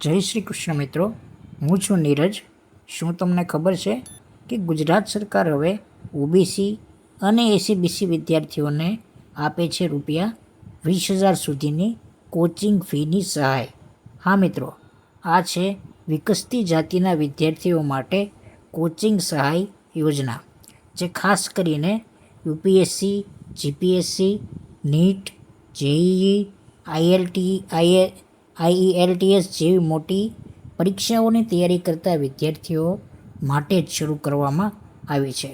જય શ્રી કૃષ્ણ મિત્રો. હું છું નીરજ. શું તમને ખબર છે કે ગુજરાત સરકાર હવે ઓબીસી અને એસીબીસી વિદ્યાર્થીઓને આપે છે રૂપિયા વીસ હજાર સુધીની કોચિંગ ફીની સહાય? હા મિત્રો, આ છે વિકસતી જાતિના વિદ્યાર્થીઓ માટે કોચિંગ સહાય યોજના, જે ખાસ કરીને UPSC GPSC NEET JEE ILT IA IELTS જેવી મોટી પરીક્ષાઓની તૈયારી કરતા વિદ્યાર્થીઓ માટે જ શરૂ કરવામાં આવી છે.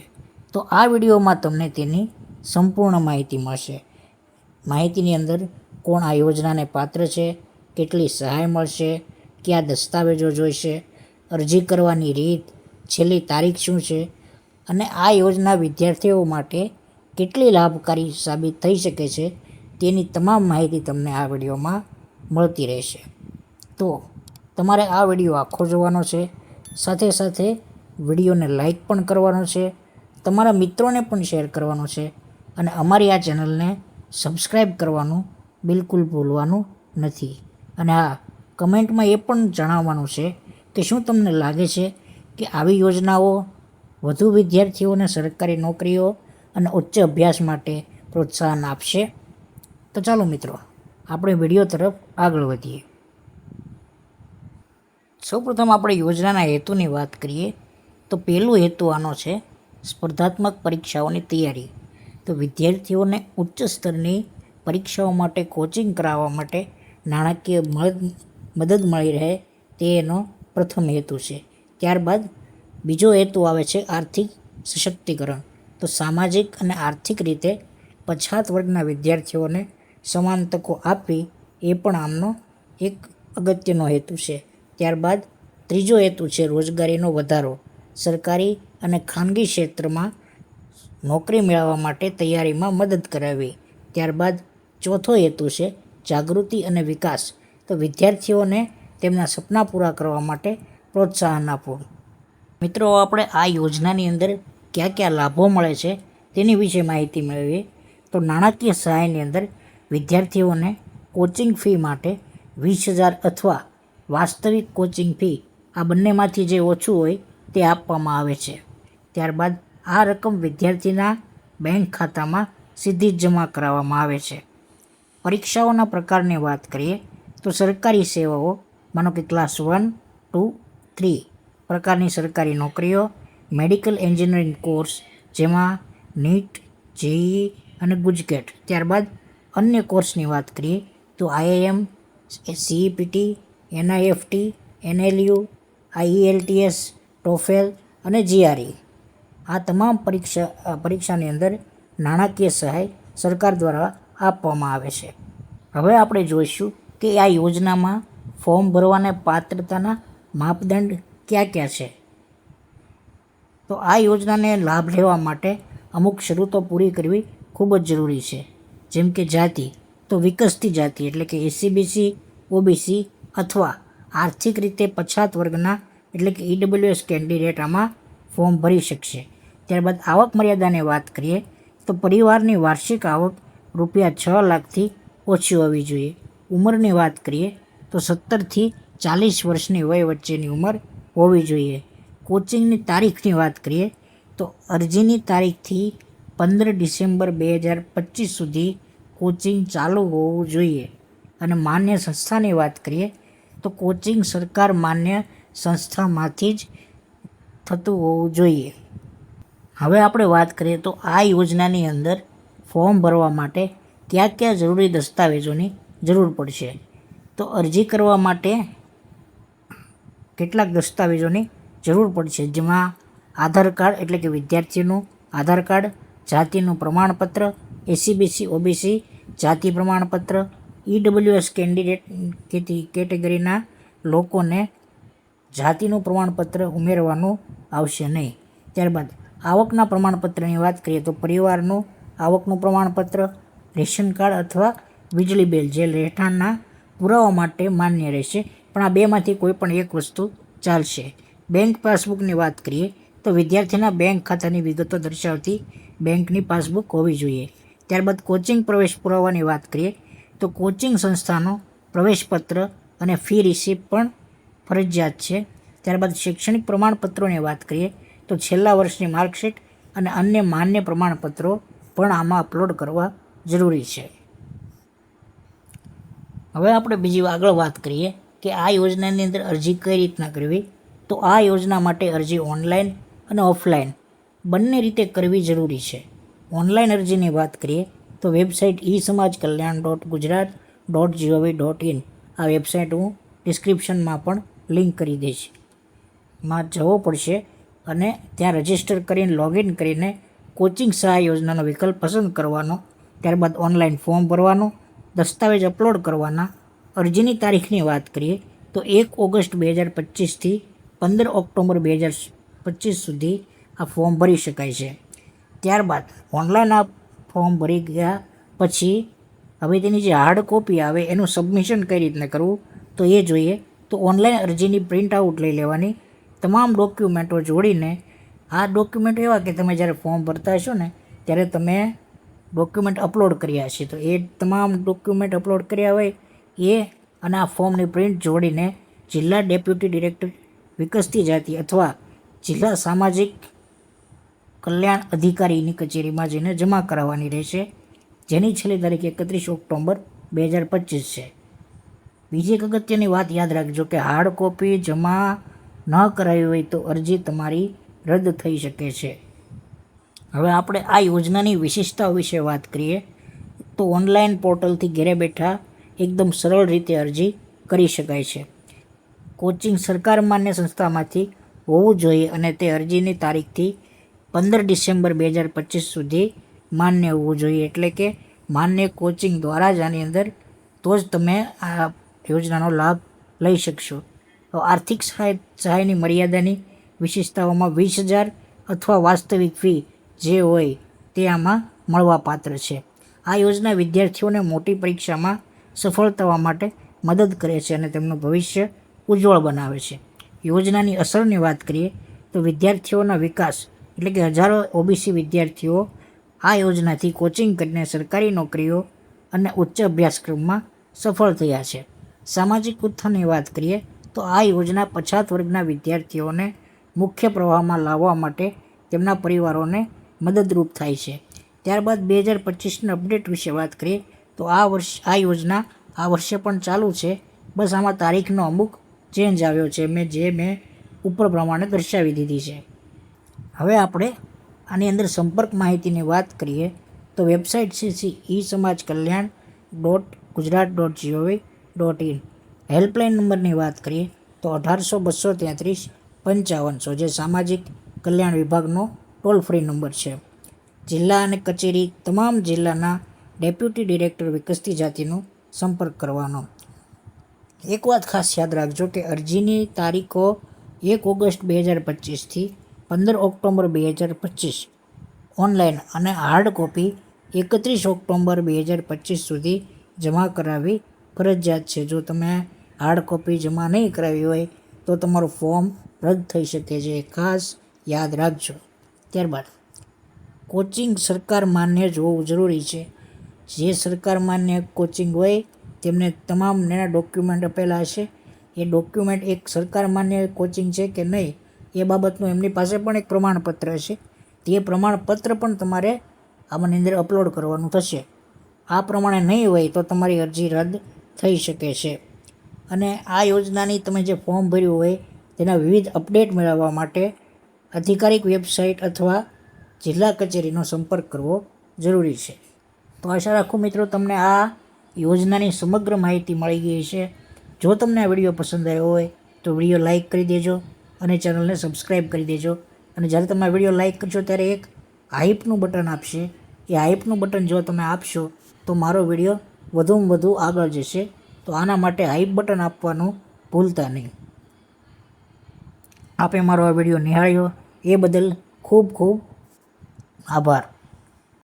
તો આ વિડીયોમાં તમને તેની સંપૂર્ણ માહિતી મળશે. માહિતીની અંદર કોણ આ યોજનાને પાત્ર છે, કેટલી સહાય મળશે, કયા દસ્તાવેજો જોઈશે, અરજી કરવાની રીત, છેલ્લી તારીખ શું છે અને આ યોજના વિદ્યાર્થીઓ માટે કેટલી લાભકારી સાબિત થઈ શકે છે તેની તમામ માહિતી તમને આ વિડીયોમાં મળતી રહેશે. તો તમારે આ વીડિયો આખો જોવાનો છે. સાથે સાથે વિડીયોને લાઈક પણ કરવાનો છે. તમારા મિત્રોને પણ શેર કરવાનો છે. અને અમારી આ ચેનલને સબસ્ક્રાઈબ કરવાનું બિલકુલ ભૂલવાનું નથી. અને હા, કમેન્ટમાં એ પણ જણાવવાનું છે કે શું તમને લાગે છે કે આવી યોજનાઓ વધુ વિદ્યાર્થીઓને સરકારી નોકરીઓ અને ઉચ્ચ અભ્યાસ માટે પ્રોત્સાહન આપશે? તો ચાલો મિત્રો આપણે વીડિયો તરફ આગળ વધીએ. સૌપ્રથમ આપણે યોજનાના હેતુની વાત કરીએ, તો પહેલું હેતુ આનો છે સ્પર્ધાત્મક પરીક્ષાઓની તૈયારી. તો વિદ્યાર્થીઓને ઉચ્ચ સ્તરની પરીક્ષાઓ માટે કોચિંગ કરાવવા માટે નાણાકીય મદદ મળી રહે તે એનો પ્રથમ હેતુ છે. ત્યારબાદ બીજો હેતુ આવે છે આર્થિક સશક્તિકરણ. તો સામાજિક અને આર્થિક રીતે પછાત વર્ગના વિદ્યાર્થીઓને સમાન તકો આપવી એ પણ આમનો એક અગત્યનો હેતુ છે. ત્યારબાદ ત્રીજો હેતુ છે રોજગારીનો વધારો. સરકારી અને ખાનગી ક્ષેત્રમાં નોકરી મેળવવા માટે તૈયારીમાં મદદ કરાવી. ત્યારબાદ ચોથો હેતુ છે જાગૃતિ અને વિકાસ. તો વિદ્યાર્થીઓને તેમના સપના પૂરા કરવા માટે પ્રોત્સાહન આપવું. મિત્રો, આપણે આ યોજનાની અંદર કયા કયા લાભો મળે છે તેની વિશે માહિતી મેળવીએ. તો નાણાકીય સહાયની અંદર વિદ્યાર્થીઓને કોચિંગ ફી માટે વીસ હજાર અથવા વાસ્તવિક કોચિંગ ફી આ બંનેમાંથી જે ઓછું હોય તે આપવામાં આવે છે. ત્યારબાદ આ રકમ વિદ્યાર્થીના બેંક ખાતામાં સીધી જ જમા કરાવવામાં આવે છે. પરીક્ષાઓના પ્રકારની વાત કરીએ તો સરકારી સેવાઓ, માનો કે ક્લાસ વન ટુ થ્રી પ્રકારની સરકારી નોકરીઓ મેડિકલ એન્જિનિયરિંગ કોર્સ જેમાં નીટ જેઈ અને ગુજકેટ. ત્યારબાદ અન્ય કોર્સની વાત કરીએ, તો IIM, CEPT, NIFT, NLU, IELTS, TOEFL અને જીઆરઈ. આ તમામ પરીક્ષા પરીક્ષાની અંદર નાણાકીય સહાય સરકાર દ્વારા આપવામાં આવે છે. હવે આપણે જોઈશું કે આ યોજનામાં ફોર્મ ભરવાને પાત્રતાના માપદંડ ક્યાં ક્યાં છે. તો આ યોજનાને લાભ લેવા માટે અમુક શરતો પૂરી કરવી ખૂબ જ જરૂરી છે. જેમ કે જાતિ, તો વિકસતી જાતિ એટલે કે એસીબીસી ઓબીસી અથવા આર્થિક રીતે પછાત વર્ગના એટલે કે ઈડબ્લ્યુએસ કેન્ડિડેટ આમાં ફોર્મ ભરી શકશે. ત્યારબાદ આવક મર્યાદાની વાત કરીએ, તો પરિવારની વાર્ષિક આવક રૂપિયા છ લાખથી ઓછી હોવી જોઈએ. ઉંમરની વાત કરીએ, તો સત્તરથી ચાલીસ વર્ષની વય વચ્ચેની ઉંમર હોવી જોઈએ. કોચિંગની તારીખની વાત કરીએ, તો અરજીની તારીખથી પંદર ડિસેમ્બર બે હજાર પચીસ સુધી કોચિંગ ચાલુ હોવું જોઈએ. અને માન્ય સંસ્થાની વાત કરીએ, તો કોચિંગ સરકાર માન્ય સંસ્થામાંથી જ થતું હોવું જોઈએ. હવે આપણે વાત કરીએ, તો આ યોજનાની અંદર ફોર્મ ભરવા માટે કયા કયા જરૂરી દસ્તાવેજોની જરૂર પડશે? તો અરજી કરવા માટે કેટલાક દસ્તાવેજોની જરૂર પડશે, જેમાં આધાર કાર્ડ એટલે કે વિદ્યાર્થીનું આધાર કાર્ડ, જાતિનું પ્રમાણપત્ર એસીબીસી ઓબીસી, જાતિ પ્રમાણપત્ર ઈડબ્લ્યુએસ કેન્ડિડેટ કેટેગરીના લોકોને જાતિનું પ્રમાણપત્ર ઉમેરવાનું આવશે નહીં. ત્યારબાદ આવકના પ્રમાણપત્રની વાત કરીએ તો પરિવારનું આવકનું પ્રમાણપત્ર, રેશન કાર્ડ અથવા વીજળી બિલ જે રહેઠાણના પુરાવા માટે માન્ય રહેશે, પણ આ બેમાંથી કોઈ પણ એક વસ્તુ ચાલશે. બેંક પાસબુકની વાત કરીએ તો વિદ્યાર્થીના બેંક ખાતાની વિગતો દર્શાવતી બેંકની પાસબુક હોવી જોઈએ. ત્યારબાદ કોચિંગ પ્રવેશ પુરાવાની વાત કરીએ, તો કોચિંગ સંસ્થાનો પ્રવેશપત્ર અને ફી રિસીપ પણ ફરજિયાત છે. ત્યારબાદ શૈક્ષણિક પ્રમાણપત્રોની વાત કરીએ, તો છેલ્લા વર્ષની માર્કશીટ અને અન્ય માન્ય પ્રમાણપત્રો પણ આમાં અપલોડ કરવા જરૂરી છે. હવે આપણે બીજી આગળ વાત કરીએ કે આ યોજનાની અંદર અરજી કઈ રીતના કરવી? તો આ યોજના માટે અરજી ઓનલાઈન અને ઓફલાઈન બંને રીતે કરવી જરૂરી છે. ઓનલાઈન અરજીની વાત કરીએ તો website e samaj kalyan dot Gujarat dot GOV dot in. આ વેબસાઇટ હું ડિસ્ક્રિપ્શનમાં પણ લિંક કરી દઈશ. માં જવો પડશે અને ત્યાં રજિસ્ટર કરીને લોગિન કરીને કોચિંગ સહાય યોજનાનો વિકલ્પ પસંદ કરવાનો, ત્યારબાદ ઓનલાઈન ફોર્મ ભરવાનું, દસ્તાવેજ અપલોડ કરવાના, અરજીની તારીખની વાત કરીએ તો એક ઓગસ્ટ બે હજાર પચીસથી પંદર ઓક્ટોબર બે હજાર પચીસ સુધી આ ફોર્મ ભરી શકાય છે. ત્યારબાદ ઓનલાઈન આ ફોર્મ ભરી ગયા. પછી હવે તેની જે હાર્ડ કોપી આવે એનું સબમિશન કઈ રીતના કરવું, તો એ જોઈએ. તો ઓનલાઈન અરજીની પ્રિન્ટ આઉટ લઈ લેવાની. તમામ ડોક્યુમેન્ટો જોડીને, આ ડોક્યુમેન્ટ એવા કે તમે જ્યારે ફોર્મ ભરતા હશો ને, ત્યારે તમે ડોક્યુમેન્ટ અપલોડ કર્યા છે તો એ તમામ ડોક્યુમેન્ટ અપલોડ કર્યા હોય, એ અને આ ફોર્મની પ્રિન્ટ જોડીને જિલ્લા ડેપ્યુટી ડિરેક્ટર વિકસતી જાતિ અથવા જિલ્લા સામાજિક કલ્યાણ અધિકારીની કચેરીમાં જઈને જમા કરાવવાની રહેશે. જેની છેલ્લી તારીખ એકત્રીસ ઓક્ટોબર બે હજાર પચીસ છે. બીજી એક અગત્યની વાત યાદ રાખજો કે હાર્ડ કોપી જમા ન કરાવી હોય તો અરજી તમારી રદ થઈ શકે છે. હવે આપણે આ યોજનાની વિશેષતાઓ વિશે વાત કરીએ. તો ઓનલાઈન પોર્ટલથી ઘરે બેઠા એકદમ સરળ રીતે અરજી કરી શકાય છે. કોચિંગ સરકાર માન્ય સંસ્થામાંથી હોવું જોઈએ અને તે અરજીની તારીખથી પંદર ડિસેમ્બર બે હજાર પચીસ સુધી માન્ય હોવું જોઈએ. એટલે કે માન્ય કોચિંગ દ્વારા જ આની અંદર તો જ તમે આ યોજનાનો લાભ લઈ શકશો. આર્થિક સહાય, સહાયની મર્યાદાની વિશેષતાઓમાં વીસ હજાર અથવા વાસ્તવિક ફી જે હોય તે આમાં મળવાપાત્ર છે. આ યોજના વિદ્યાર્થીઓને મોટી પરીક્ષામાં સફળ થવા માટે મદદ કરે છે અને તેમનું ભવિષ્ય ઉજ્જવળ બનાવે છે. યોજનાની અસરની વાત કરીએ તો વિદ્યાર્થીઓના વિકાસ એટલે કે હજારો ઓબીસી વિદ્યાર્થીઓ આ યોજનાથી કોચિંગ કરીને સરકારી નોકરીઓ અને ઉચ્ચ અભ્યાસક્રમમાં સફળ થયા છે. સામાજિક ઉત્થાનની વાત કરીએ તો આ યોજના પછાત વર્ગના વિદ્યાર્થીઓને મુખ્ય પ્રવાહમાં લાવવા માટે તેમના પરિવારોને મદદરૂપ થાય છે. ત્યારબાદ બે હજાર પચીસના અપડેટ વિશે વાત કરીએ તો આ વર્ષ, આ યોજના આ વર્ષે પણ ચાલુ છે. બસ આમાં તારીખનો અમુક ચેન્જ આવ્યો છે. મેં જે મેં ઉપર પ્રમાણે દર્શાવી દીધી છે. હવે આપણે આની અંદર સંપર્ક માહિતીની વાત કરીએ તો વેબસાઇટ છે e samaj kalyan dot Gujarat dot GOV dot in. Helpline નંબરની વાત કરીએ તો અઢારસો બસો તેત્રીસ પંચાવનસો જે સામાજિક કલ્યાણ વિભાગનો ટોલ ફ્રી નંબર છે. જિલ્લા અને કચેરી તમામ જિલ્લાના ડેપ્યુટી ડિરેક્ટર વિકસતી જાતિનો સંપર્ક કરવાનો. એક વાત ખાસ યાદ રાખજો કે અરજીની તારીખો એક ઓગસ્ટ બે હજાર પચીસથી પંદર ઓક્ટોબર બે હજાર પચીસ. ઓનલાઈન અને હાર્ડ કોપી એકત્રીસ ઓક્ટોબર બે હજાર પચીસ સુધી જમા કરાવવી ફરજિયાત છે. જો તમે હાર્ડ કોપી જમા નહીં કરાવી હોય, તો તમારું ફોર્મ રદ થઈ શકે છે. ખાસ યાદ રાખજો. ત્યારબાદ, કોચિંગ સરકાર માન્ય જ હોવું જરૂરી છે. જે સરકાર માન્ય કોચિંગ હોય, તેમને તમામ નાના ડોક્યુમેન્ટ આપેલા હશે. એ ડોક્યુમેન્ટ એક સરકાર માન્ય કોચિંગ છે કે નહીં? એ બાબતનું એમની પાસે પણ એક પ્રમાણપત્ર છે. તે પ્રમાણપત્ર પણ તમારે આમાંની અંદર અપલોડ કરવાનું થશે. આ પ્રમાણે નહીં હોય તો તમારી અરજી રદ થઈ શકે છે. અને આ યોજનાની તમે જે ફોર્મ ભર્યું હોય, તેના વિવિધ અપડેટ મેળવવા માટે અધિકારિક વેબસાઇટ અથવા જિલ્લા કચેરીનો સંપર્ક કરવો જરૂરી છે. તો આશા રાખું મિત્રો, તમને આ યોજનાની સમગ્ર માહિતી મળી ગઈ છે. જો તમને આ વીડિયો પસંદ આવ્યો હોય, તો વીડિયો લાઇક કરી દેજો. અને ચેનલને સબસ્ક્રાઈબ કરી દેજો. અને જ્યારે તમે વીડિયો લાઇક કરશો, ત્યારે એક હાઈપનું બટન આપશે. એ હાઈપનું બટન જો તમે આપશો, તો મારો વીડિયો વધુમાં વધુ આગળ જશે. તો આના માટે હાઈપ બટન આપવાનું ભૂલતા નહીં. આપે મારો આ વીડિયો નિહાળ્યો. એ બદલ ખૂબ ખૂબ આભાર.